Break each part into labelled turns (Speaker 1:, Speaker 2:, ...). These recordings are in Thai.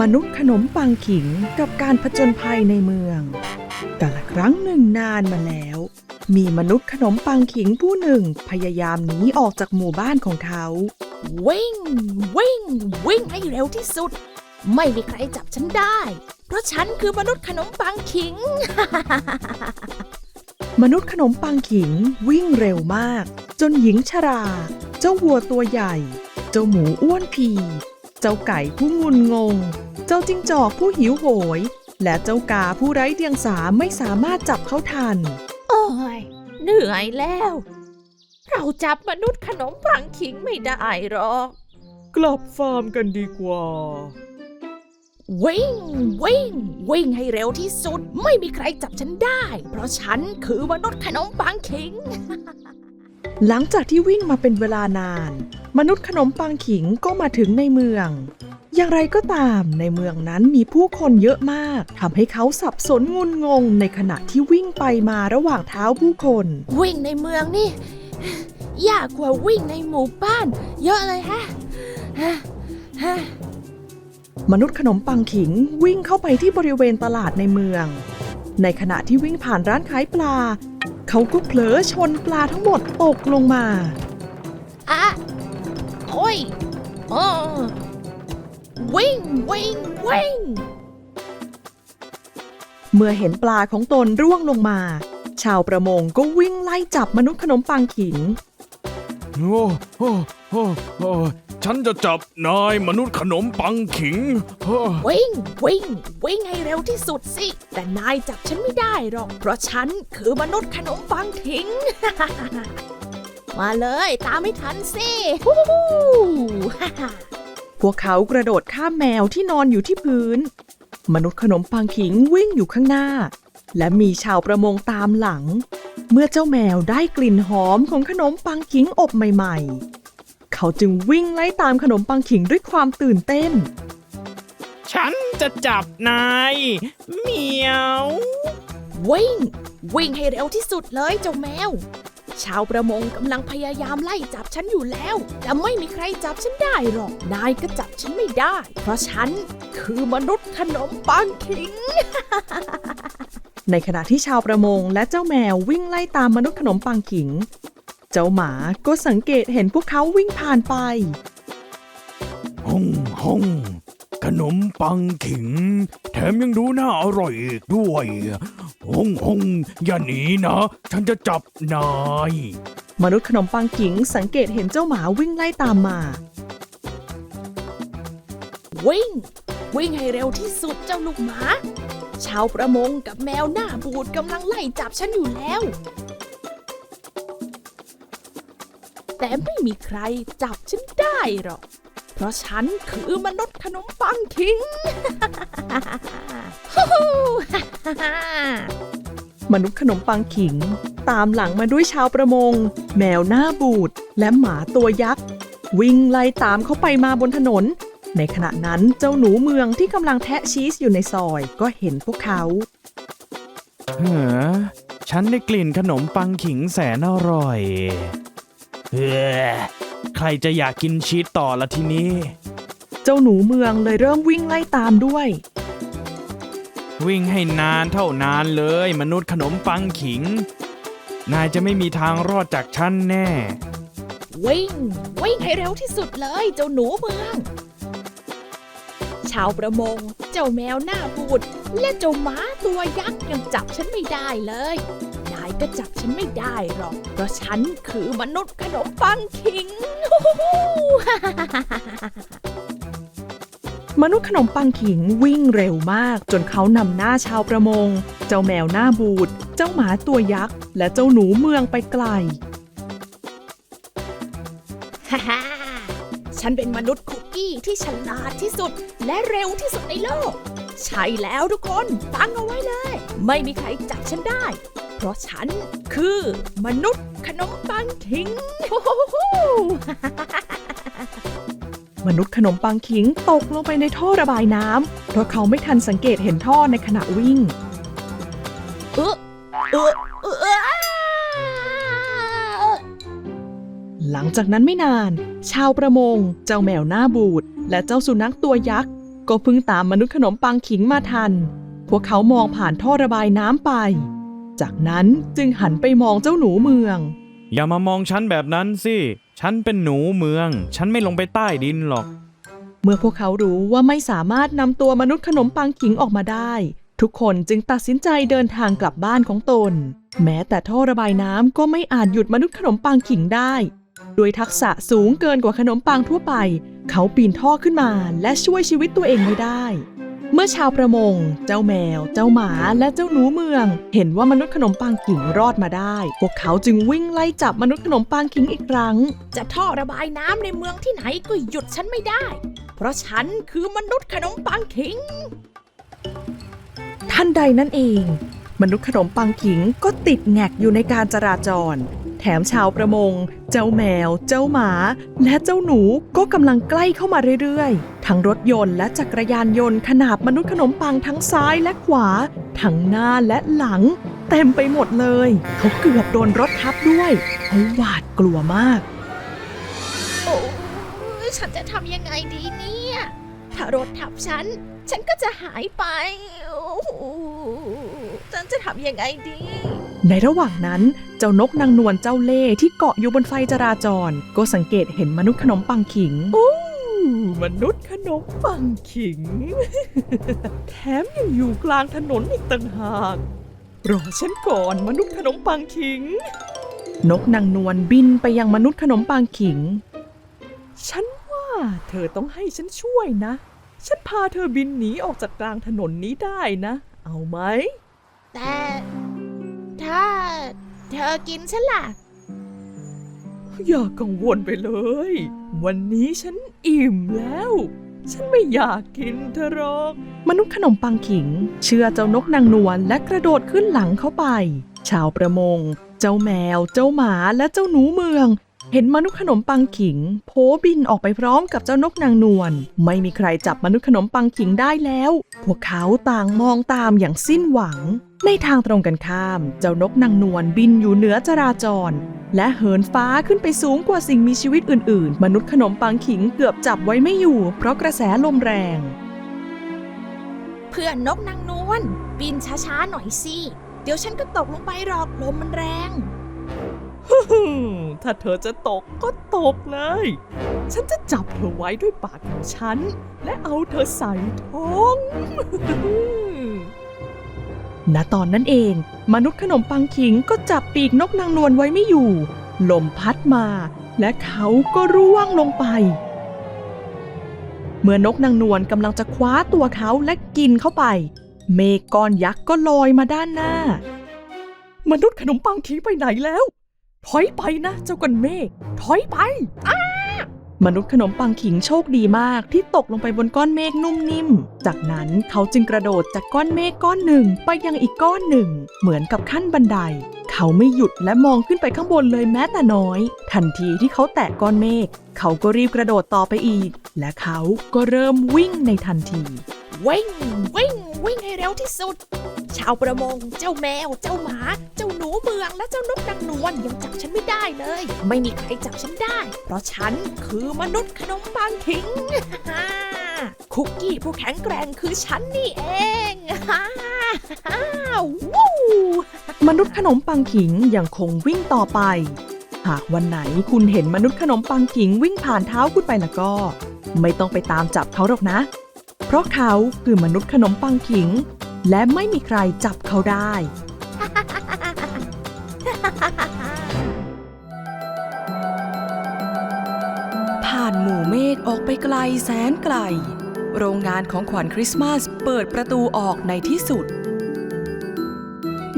Speaker 1: มนุษย์ขนมปังขิงกับการผจญภัยในเมืองกาละครั้งหนึ่งนานมาแล้ว มีมนุษย์ขนมปังขิงผู้หนึ่งพยายามหนีออกจากหมู่บ้านของเขา
Speaker 2: วิ่ง วิ่ง วิ่งให้เร็วที่สุด ไม่มีใครจับฉันได้ เพราะฉันคือมนุษย์ขนมปังขิง
Speaker 1: มนุษย์ขนมปังขิงวิ่งเร็วมาก จนหญิงชรา เจ้าวัวตัวใหญ่ เจ้าหมูอ้วนพี เจ้าไก่ผู้งุนงง เจ้าจิ้งจอกผู้หิวโหย และเจ้ากาผู้ไร้เดียงสาไม่สามารถจับเขาทัน
Speaker 2: โอ้ยเหนื่อยแล้ว เราจับมนุษย์ขนมปังขิงไม่ได้หรอก
Speaker 1: กลับฟาร์มกันดีกว่า
Speaker 2: วิ่ง วิ่ง วิ่งให้เร็วที่สุด ไม่มีใครจับฉันได้ เพราะฉันคือมนุษย์ขนมปังขิง
Speaker 1: หลังจากที่วิ่งมาเป็นเวลานาน มนุษย์ขนมปังขิงก็มาถึงในเมือง อย่างไรก็ตามในเมืองนั้นมีผู้คนเยอะมากทำให้เขาสับสนงุนงงในขณะที่วิ่งไปมาระหว่างเท้าผู้คน
Speaker 2: วิ่งในเมืองนี่ ยากกว่าวิ่งในหมู่บ้าน เยอะเลยฮะฮะฮะ
Speaker 1: มนุษย์ขนมปังขิงวิ่งเข้าไปที่บริเวณตลาดในเมือง ในขณะที่วิ่งผ่านร้านขายปลา เขาก็เผลอชนปลาทั้งหมดตกลงมา
Speaker 2: อะโอ้ยโอ้วิ่งวิ่งวิ่ง
Speaker 1: เมื่อเห็นปลาของตนร่วงลงมา ชาวประมงก็วิ่งไล่จับมนุษย์ขนมปังขิง
Speaker 3: โอ้โอ้โอ้โอ้ฉันจะจับนายมนุษย์ขนมปังขิงเฮ้อ
Speaker 2: วิ่งวิ่งวิ่งให้เร็วที่สุดสิ แต่นายจับฉันไม่ได้หรอก เพราะฉันคือมนุษย์ขนมปังขิง มาเลยตามไม่ทันสิฮู้ฮู้ฮ่าฮ่า
Speaker 1: พวกเขากระโดดข้ามแมวที่นอนอยู่ที่พื้น มนุษย์ขนมปังขิงวิ่งอยู่ข้างหน้า และมีชาวประมงตามหลัง เมื่อเจ้าแมวได้กลิ่นหอมของขนมปังขิงอบใหม่ๆ เขาจึงวิ่งไล่ตามขนมปังขิงด้วยความตื่นเต้น
Speaker 3: ฉันจะจับนายเหมียว
Speaker 2: วิ่ง วิ่งให้เร็วที่สุดเลยเจ้าแมว ชาวประมงกำลังพยายามไล่จับฉันอยู่แล้ว แต่ไม่มีใครจับฉันได้หรอก นายก็จับฉันไม่ได้ เพราะฉันคือมนุษย์ขนมปังขิง
Speaker 1: ในขณะที่ชาวประมงและเจ้าแมววิ่งไล่ตามมนุษย์ขนมปังขิง เจ้าหมาก็สังเกตเห็นพวกเขาวิ่งผ่านไป
Speaker 3: ฮ่องฮ่องขนมปังขิง แถมยังดูน่าอร่อยอีกด้วยฮ่องฮ่องอย่าหนีนะ ฉันจะจับนาย
Speaker 1: มนุษย์ขนมปังขิงสังเกตเห็นเจ้าหมาวิ่งไล่ตามมา
Speaker 2: วิ่ง วิ่งให้เร็วที่สุดเจ้าลูกหมา ชาวประมงกับแมวหน้าบูดกำลังไล่จับฉันอยู่แล้ว แต่ไม่มีใครจับฉันได้หรอก เพราะฉันคือมนุษย์ขนมปังคิง ม
Speaker 1: นุษย์ขนมปังขิง ตามหลังมาด้วยชาวประมง แมวหน้าบูดและหมาตัวยักษ์ วิ่งไล่ตามเขาไปมาบนถนน ในขณะนั้นเจ้าหนูเมืองที่กำลังแทะชีสอยู่ในซอยก็เห็นพวกเขา
Speaker 3: เฮ้อฉันได้กลิ่นขนมปังขิงแสนอร่อยเฮ้อใครจะอยากกินชีสต่อละทีนี้
Speaker 1: เจ้าหนูเมืองเลยเริ่มวิ่งไล่ตามด้วย
Speaker 3: วิ่งให้นานเท่านานเลย มนุษย์ขนมปังขิง นายจะไม่มีทางรอดจากฉันแน่
Speaker 2: วิ่ง วิ่งให้เร็วที่สุดเลย เจ้าหนูเมืองชาวประมง เจ้าแมวหน้าบูด และเจ้าหมาตัวยักษ์ยังจับฉันไม่ได้เลย นายก็จับฉันไม่ได้หรอก เพราะฉันคือมนุษย์ขนมปังขิงฮ่าฮ่าฮ่าฮ่า
Speaker 1: มนุษย์ขนมปังขิงวิ่งเร็วมาก จนเขานำหน้าชาวประมง เจ้าแมวหน้าบูด เจ้าหมาตัวยักษ์ และเจ้าหนูเมืองไปไกล
Speaker 2: ฮ่าฮ่าฉันเป็นมนุษย์คุก กี้ที่ฉลาดที่สุด และเร็วที่สุดในโลก ใช่แล้วทุกคนฟังเอาไว้เลย ไม่มีใครจับฉันได้ เพราะฉันคือมนุษย์ขนมปังคิงฮู้ฮู้ฮู้
Speaker 1: มนุษย์ขนมปังขิงตกลงไปในท่อระบายน้ำเพราะเขาไม่ทันสังเกตเห็นท่อในขณะวิ่ง
Speaker 2: เออเออ
Speaker 1: หลังจากนั้นไม่นาน ชาวประมง เจ้าแมวหน้าบูด และเจ้าสุนัขตัวยักษ์ ก็เพิ่งตามมนุษย์ขนมปังขิงมาทัน พวกเขามองผ่านท่อระบายน้ำไป จากนั้นจึงหันไปมองเจ้าหนูเมือง
Speaker 3: อย่ามามองฉันแบบนั้นสิ ฉันเป็นหนูเมือง ฉันไม่ลงไปใต้ดินหรอก
Speaker 1: เมื่อพวกเขารู้ว่าไม่สามารถนำตัวมนุษย์ขนมปังขิงออกมาได้ ทุกคนจึงตัดสินใจเดินทางกลับบ้านของตน แม้แต่ท่อระบายน้ำก็ไม่อาจหยุดมนุษย์ขนมปังขิงได้ ด้วยทักษะสูงเกินกว่าขนมปังทั่วไป เขาปีนท่อขึ้นมาและช่วยชีวิตตัวเองไว้ได้ เมื่อชาวประมง เจ้าแมว เจ้าหมาและเจ้าหนูเมือง เห็นว่ามนุษย์ขนมปังขิงรอดมาได้ พวกเขาจึงวิ่งไล่จับมนุษย์ขนมปังขิงอีกครั้ง
Speaker 2: จะท่อระบายน้ำในเมืองที่ไหนก็หยุดฉันไม่ได้ เพราะฉันคือมนุษย์ขนมปังขิง
Speaker 1: ท่านใดนั่นเอง มนุษย์ขนมปังขิงก็ติดแงกอยู่ในการจราจรแถมชาวประมง เจ้าแมว เจ้าหมา และเจ้าหนูก็กำลังใกล้เข้ามาเรื่อยๆ ทั้งรถยนต์และจักรยานยนต์ขนาบมนุษย์ขนมปังทั้งซ้ายและขวา ทั้งหน้าและหลัง เต็มไปหมดเลย เขาเกือบโดนรถทับด้วยเขาหวาดกลัวมาก
Speaker 2: โอ้ฉันจะทำยังไงดีเนี่ย ถ้ารถทับฉัน ฉันก็จะหายไป โอ้ฉันจะทำยังไงดี
Speaker 1: ในระหว่างนั้นเจ้านกนางนวลเจ้าเล่ห์ที่เกาะอยู่บนไฟจราจร ก็สังเกตเห็นมนุษย์ขนมปังขิงมนุษย์ขนมปังขิง แถมยังอยู่กลางถนนอีกต่างหากรอฉันก่อนมนุษย์ขนมปังขิง นกนางนวลบินไปยังมนุษย์ขนมปังขิง ฉันว่าเธอต้องให้ฉันช่วยนะ ฉันพาเธอบินหนีออกจากกลางถนนนี้ได้นะ เอาไหม
Speaker 2: แต่ ถ้าเธอกินฉันล่ะ
Speaker 1: อย่ากังวลไปเลย วันนี้ฉันอิ่มแล้ว ฉันไม่อยากกินเธอหรอก มนุษย์ขนมปังขิง เชื่อเจ้านกนางนวลและกระโดดขึ้นหลังเขาไป ชาวประมง เจ้าแมว เจ้าหมาและเจ้าหนูเมือง เห็นมนุษย์ขนมปังขิงโผบินออกไปพร้อมกับเจ้านกนางนวลไม่มีใครจับมนุษย์ขนมปังขิงได้แล้ว พวกเขาต่างมองตามอย่างสิ้นหวัง ในทางตรงกันข้าม เจ้านกนางนวลบินอยู่เหนือจราจร และเหินฟ้าขึ้นไปสูงกว่าสิ่งมีชีวิตอื่น ๆ มนุษย์ขนมปังขิงเกือบจับไว้ไม่อยู่ เพราะกระแสลมแรง
Speaker 2: เพื่อนนกนางนวลบินช้าๆหน่อยสิเดี๋ยวฉันก็ตกลงไปหรอกลมมันแรง
Speaker 1: ถ้าเธอจะตกก็ตกเลย ฉันจะจับเธอไว้ด้วยปากของฉัน และเอาเธอใส่ท้องณตอนนั้นเอง มนุษย์ขนมปังขิงก็จับปีกนกนางนวลไว้ไม่อยู่ ลมพัดมา และเขาก็ร่วงลงไป เมื่อนกนางนวลกำลังจะคว้าตัวเขาและกินเข้าไป เมฆก้อนยักษ์ก็ลอยมาด้านหน้ามนุษย์ขนมปังขิงไปไหนแล้ว ถอยไปนะ เจ้ากันเมฆถอยไปมนุษย์ขนมปังขิงโชคดีมากที่ตกลงไปบนก้อนเมฆนุ่มนิ่ม จากนั้นเขาจึงกระโดดจากก้อนเมฆก้อนหนึ่งไปยังอีกก้อนหนึ่ง เหมือนกับขั้นบันได เขาไม่หยุดและมองขึ้นไปข้างบนเลยแม้แต่น้อย ทันทีที่เขาแตะก้อนเมฆเขาก็รีบกระโดดต่อไปอีก และเขาก็เริ่มวิ่งในทันที
Speaker 2: วิ่งวิ่งวิ่งให้เร็วที่สุด ชาวประมง เจ้าแมว เจ้าหมา เจ้าหนูเมือง และเจ้านกนางนวลยังจับฉันไม่ได้เลย ไม่มีใครจับฉันได้ เพราะฉันคือมนุษย์ขนมปังขิงคุกกี้ผู้แข็งแกร่งคือฉันนี่เองฮ่าฮ่าวู้
Speaker 1: มนุษย์ขนมปังขิงยังคงวิ่งต่อไป หากวันไหนคุณเห็นมนุษย์ขนมปังขิงวิ่งผ่านเท้าคุณไปแล้วก็ ไม่ต้องไปตามจับเขาหรอกนะ เพราะเขาคือมนุษย์ขนมปังขิง และไม่มีใครจับเขาได้ ผ่านหมู่เมฆออกไปไกลแสนไกล โรงงานของขวัญคริสต์มาสเปิดประตูออกในที่สุด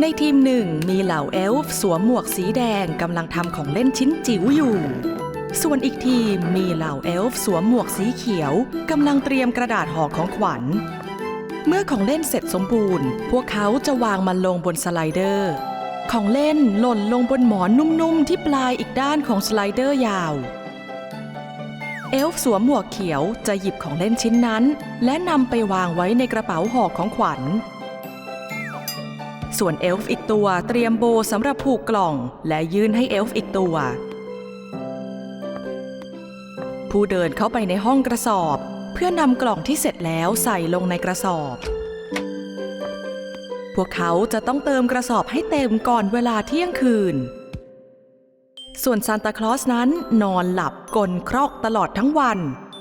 Speaker 1: ในทีมหนึ่งมีเหล่าเอลฟ์สวมหมวกสีแดงกำลังทำของเล่นชิ้นจิ๋วอยู่ ส่วนอีกทีมมีเหล่าเอลฟ์สวมหมวกสีเขียวกำลังเตรียมกระดาษห่อของขวัญ เมื่อของเล่นเสร็จสมบูรณ์ พวกเขาจะวางมันลงบนสไลเดอร์ ของเล่นหล่นลงบนหมอนนุ่มๆ ที่ปลายอีกด้านของสไลเดอร์ยาว เอลฟ์สวมหมวกเขียวจะหยิบของเล่นชิ้นนั้น และนำไปวางไว้ในกระเป๋าห่อของขวัญ ส่วนเอลฟ์อีกตัวเตรียมโบสำหรับผูกกล่อง และยื่นให้เอลฟ์อีกตัว ผู้เดินเข้าไปในห้องกระสอบ
Speaker 4: พื่อนำกล่องที่เสร็จแล้วใส่ลงในกระสอบ พวกเขาจะต้องเติมกระสอบให้เต็มก่อนเวลาเที่ยงคืน ส่วนซานตาคลอสนั้นนอนหลับกลนครอกตลอดทั้งวัน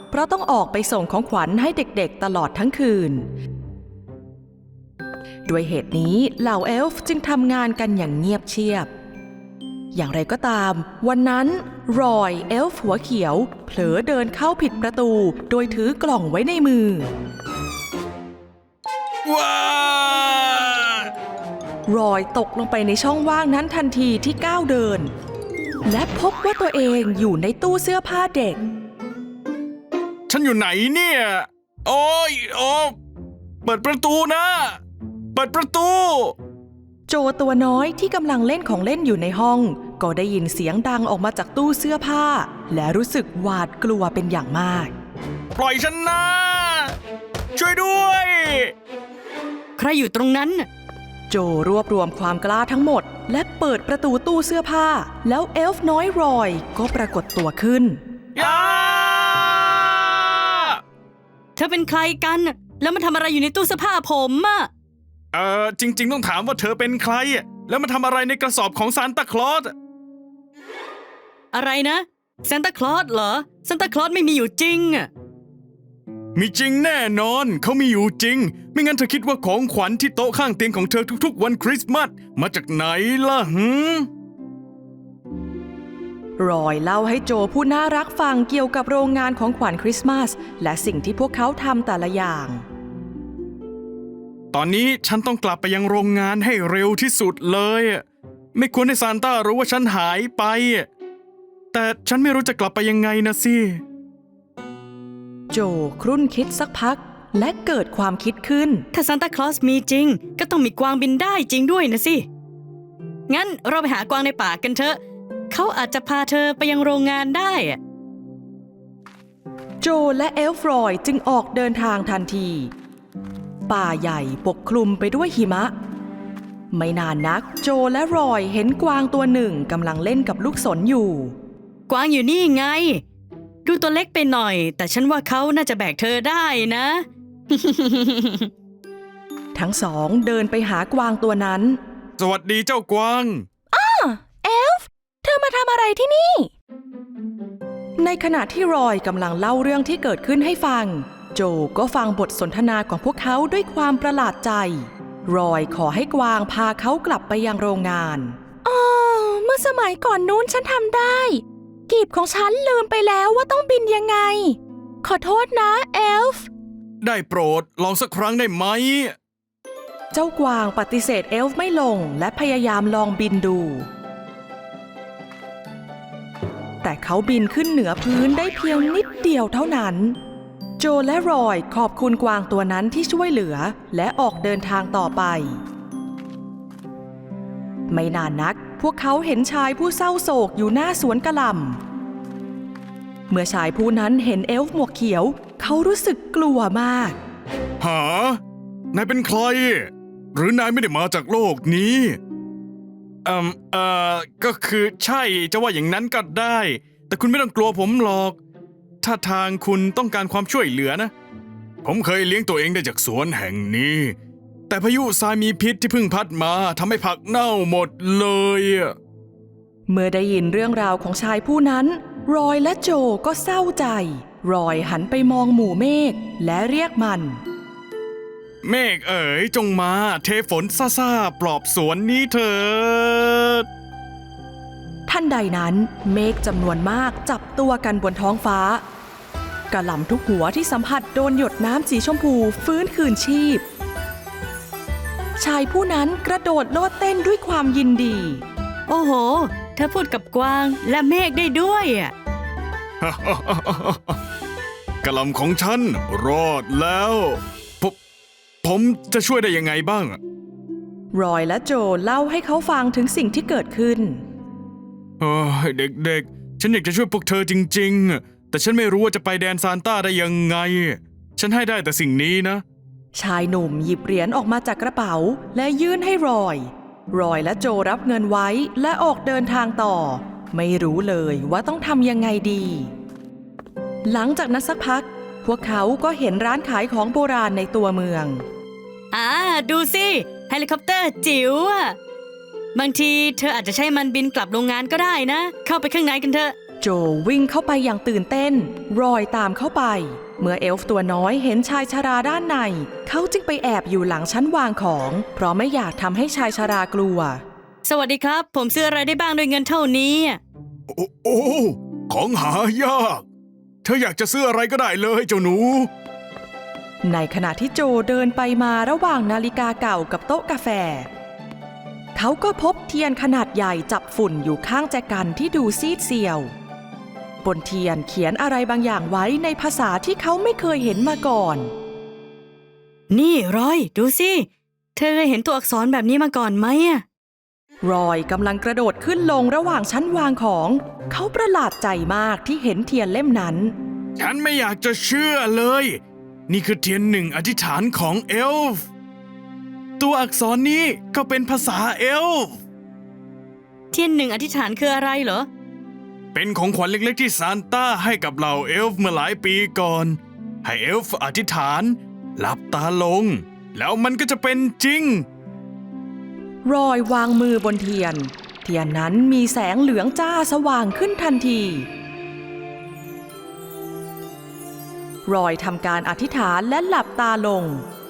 Speaker 4: เพราะต้องออกไปส่งของขวัญให้เด็กๆตลอดทั้งคืน ด้วยเหตุนี้เหล่าเอลฟ์จึงทำงานกันอย่างเงียบเชียบ อย่างไรก็ตาม วันนั้นรอยเอลฟ์หัวเขียว เผลอเดินเข้าผิดประตู โดยถือกล่องไว้ในมือ
Speaker 3: ว้าร
Speaker 4: อยตกลงไปในช่องว่างนั้นทันทีที่ก้าวเดิน และพบว่าตัวเองอยู่ในตู้เสื้อผ้าเด็ก
Speaker 3: ฉันอยู่ไหนเนี่ย โอ้ยโอ้เปิดประตูนะ เปิดประตู
Speaker 4: โจตัวน้อยที่กำลังเล่นของเล่นอยู่ในห้อง ก็ได้ยินเสียงดังออกมาจากตู้เสื้อผ้า และรู้สึกหวาดกลัวเป็นอย่างมาก
Speaker 3: ปล่อยฉันนะ ช่วยด้วย
Speaker 5: ใครอยู่ตรงนั้นน่ะ
Speaker 4: โจรวบรวมความกล้าทั้งหมด และเปิดประตูตู้เสื้อผ้า แล้วเอลฟ์น้อยรอยก็ปรากฏตัวขึ้น
Speaker 3: ยา
Speaker 5: เธอเป็นใครกันน่ะแล้วมาทำอะไรอยู่ในตู้เสื้อผ้าผมอะ
Speaker 3: เออจริง ๆ ต้องถามว่าเธอเป็นใครอะแล้วมาทำอะไรในกระสอบของซานตาคลอสอะ
Speaker 5: อะไรนะซานตาคลอสเหรอซานตาคลอสไม่มีอยู่จริงอะ
Speaker 3: มีจริงแน่นอนเขามีอยู่จริง ไม่งั้นเธอคิดว่าของขวัญที่โต๊ะข้างเตียงของเธอทุกๆ วันคริสต์มาสมาจากไหนล่ะหืม
Speaker 4: รอยเล่าให้โจผู้น่ารักฟังเกี่ยวกับโรงงานของขวัญคริสต์มาส และสิ่งที่พวกเขาทำแต่ละอย่าง
Speaker 3: ตอนนี้ฉันต้องกลับไปยังโรงงานให้เร็วที่สุดเลยอะไม่ควรให้ซานต้ารู้ว่าฉันหายไปอะแต่ฉันไม่รู้จะกลับไปยังไงนะสิ
Speaker 4: โจครุ่นคิดสักพักและเกิดความคิดขึ้น
Speaker 5: ถ้าซานตาคลอสมีจริง ก็ต้องมีกวางบินได้จริงด้วยนะสิ งั้นเราไปหากวางในป่ากันเถอะ เขาอาจจะพาเธอไปยังโรงงานได้อะ
Speaker 4: โจและเอลฟรอยจึงออกเดินทางทันที ป่าใหญ่ปกคลุมไปด้วยหิมะ ไม่นานนักโจและรอยเห็นกวางตัวหนึ่งกำลังเล่นกับลูกศรอยู่
Speaker 5: กวางอยู่นี่ไง ดูตัวเล็กไปหน่อย แต่ฉันว่าเขาน่าจะแบกเธอได้นะ
Speaker 4: ทั้งสองเดินไปหากวางตัวนั้น
Speaker 3: สวัสดีเจ้ากวาง
Speaker 4: เธอมาทำอะไรที่นี่ ในขณะที่รอยกำลังเล่าเรื่องที่เกิดขึ้นให้ฟัง โจก็ฟังบทสนทนาของพวกเขาด้วยความประหลาดใจ รอยขอให้กวางพาเขากลับไปยังโรงงานอ๋อเมื่อสมัยก่อนนู้นฉันทำได้ กีบของฉันลืมไปแล้วว่าต้องบินยังไง ขอโทษนะเอลฟ์
Speaker 3: ได้โปรดลองสักครั้งได้ไหม
Speaker 4: เจ้ากวางปฏิเสธเอลฟ์ไม่ลงและพยายามลองบินดู แต่เขาบินขึ้นเหนือพื้นได้เพียงนิดเดียวเท่านั้น โจและรอยขอบคุณกวางตัวนั้นที่ช่วยเหลือและออกเดินทางต่อไป ไม่นานนักพวกเขาเห็นชายผู้เศร้าโศกอยู่หน้าสวนกระลำ เมื่อชายผู้นั้นเห็นเอลฟ์หมวกเขียว เขารู้สึกกลัวมาก
Speaker 3: หา นายเป็นใคร หรือนายไม่ได้มาจากโลกนี้เอ่มเอ่อก็คือใช่จะว่าอย่างนั้นก็ได้ แต่คุณไม่ต้องกลัวผมหรอก ถ้าทางคุณต้องการความช่วยเหลือนะ ผมเคยเลี้ยงตัวเองได้จากสวนแห่งนี้ แต่พายุทรายมีพิษที่เพิ่งพัดมาทำให้ผักเน่าหมดเลยอะ
Speaker 4: เมื่อได้ยินเรื่องราวของชายผู้นั้น รอยและโจก็เศร้าใจ รอยหันไปมองหมู่เมฆและเรียกมัน
Speaker 3: เมฆเอ๋ยจงมาเทฝนซ่าๆปลอบสวนนี้เถิด
Speaker 4: ท่านใดนั้นเมฆจำนวนมากจับตัวกันบนท้องฟ้า กระหล่ำทุกหัวที่สัมผัสโดนหยดน้ำสีชมพูฟื้นคืนชีพ ชายผู้นั้นกระโดดโลดเต้นด้วยความยินดี
Speaker 5: โอ้โห เธอพูดกับกวางและเมฆได้ด้วยอะ
Speaker 3: กระหลำของฉันรอดแล้วผมผมจะช่วยได้ยังไงบ้างอะ
Speaker 4: รอยและโจเล่าให้เขาฟังถึงสิ่งที่เกิดขึ้น
Speaker 3: เอ้ยเด็กๆ ฉันอยากจะช่วยพวกเธอจริงๆอะ แต่ฉันไม่รู้ว่าจะไปแดนซานต้าได้ยังไง ฉันให้ได้แต่สิ่งนี้นะ
Speaker 4: ชายหนุ่มหยิบเหรียญออกมาจากกระเป๋า และยื่นให้รอย รอยและโจรับเงินไว้และออกเดินทางต่อ ไม่รู้เลยว่าต้องทำยังไงดี หลังจากนั้นสักพักพพวกเขาก็เห็นร้านขายของโบราณในตัวเมือง
Speaker 5: อ่า ดูสิเฮลิคอปเตอร์จิ๋วอะบางทีเธออาจจะใช้มันบินกลับโรงงานก็ได้นะ เข้าไปข้างในกันเถอะ
Speaker 4: โจวิ่งเข้าไปอย่างตื่นเต้น รอยตามเข้าไป เมื่อเอลฟ์ตัวน้อยเห็นชายชราด้านใน เขาจึงไปแอบอยู่หลังชั้นวางของ เพราะไม่อยากทำให้ชายชรากลัว
Speaker 5: สวัสดีครับ ผมซื้ออะไรได้บ้างด้วยเงินเท่านี้อะ
Speaker 3: โอ้โอ้ของหายาก เธออยากจะซื้ออะไรก็ได้เลยเจ้าหนู
Speaker 4: ในขณะที่โจเดินไปมาระหว่างนาฬิกาเก่ากับโต๊ะกาแฟ เขาก็พบเทียนขนาดใหญ่จับฝุ่นอยู่ข้างแจกันที่ดูซีดเซียว บนเทียนเขียนอะไรบางอย่างไว้ในภาษาที่เขาไม่เคยเห็นมาก่อน
Speaker 5: นี่รอย ดูสิ เธอเคยเห็นตัวอักษรแบบนี้มาก่อนไหมอะ
Speaker 4: รอยกำลังกระโดดขึ้นลงระหว่างชั้นวางของ เขาประหลาดใจมากที่เห็นเทียนเล่มนั้น
Speaker 3: ฉันไม่อยากจะเชื่อเลย นี่คือเทียนหนึ่งอธิษฐานของเอลฟ์ตัวอักษรนี้ก็เป็นภาษาเอลฟ์
Speaker 5: เทียนหนึ่งอธิษฐานคืออะไรเหรอ
Speaker 3: เป็นของขวัญเล็กๆที่ซานต้าให้กับเหล่าเอลฟ์เมื่อหลายปีก่อน ให้เอลฟ์อธิษฐานหลับตาลง แล้วมันก็จะเป็นจริง
Speaker 4: รอยวางมือบนเทียน เทียนนั้นมีแสงเหลืองจ้าสว่างขึ้นทันที รอยทำการอธิษฐานและหลับตาลง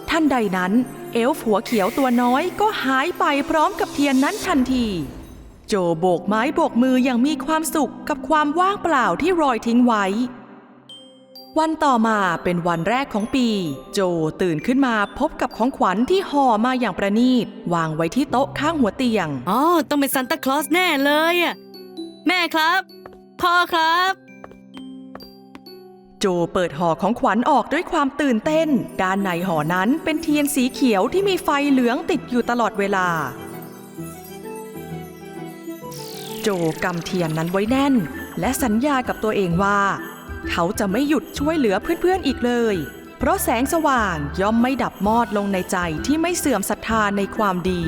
Speaker 4: ท่านใดนั้น เอลฟ์หัวเขียวตัวน้อยก็หายไปพร้อมกับเทียนนั้นทันที โจโบกไม้โบกมืออย่างมีความสุขกับความว่างเปล่าที่รอยทิ้งไว้ วันต่อมาเป็นวันแรกของปี โจตื่นขึ้นมาพบกับของขวัญที่ห่อมาอย่างประณีต วางไว้ที่โต๊ะข้างหัวเตียง
Speaker 5: อ๋อ ต้องเป็นซานตาคลอสแน่เลยอะแม่ครับ พ่อครับ
Speaker 4: โจเปิดห่อของขวัญออกด้วยความตื่นเต้น ด้านในห่อนั้นเป็นเทียนสีเขียวที่มีไฟเหลืองติดอยู่ตลอดเวลา โจกำเทียนนั้นไว้แน่น และสัญญากับตัวเองว่า เขาจะไม่หยุดช่วยเหลือเพื่อนๆอีกเลย เพราะแสงสว่างย่อมไม่ดับมอดลงในใจที่ไม่เสื่อมศรัทธาในความดี